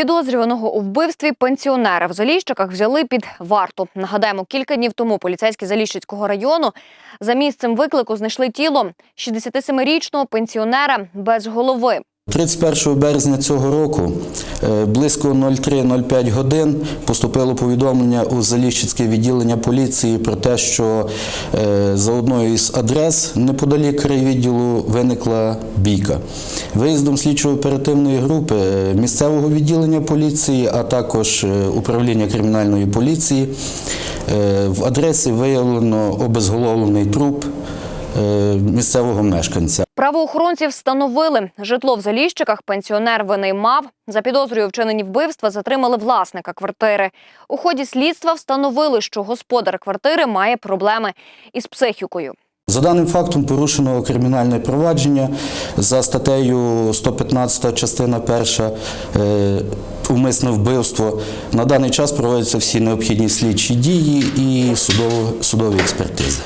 Підозрюваного у вбивстві пенсіонера в Заліщиках взяли під варту. Нагадаємо, кілька днів тому поліцейські Заліщицького району за місцем виклику знайшли тіло 67-річного пенсіонера без голови. 31 березня цього року е, близько 03.05 годин поступило повідомлення у Заліщицьке відділення поліції про те, що е, за одною із адрес неподалік райвідділу виникла бійка. Виїздом слідчо-оперативної групи е, місцевого відділення поліції, а також управління кримінальної поліції в адресі виявлено обезголовлений труп місцевого мешканця. Правоохоронці встановили житло в Заліщиках. Пенсіонер винаймав. За підозрою вчинені вбивства затримали власника квартири. У ході слідства встановили, що господар квартири має проблеми із психікою. За даним фактом порушено кримінальне провадження за статтею 115 частина 1 е, умисне вбивство. На даний час проводяться всі необхідні слідчі дії і судові експертизи.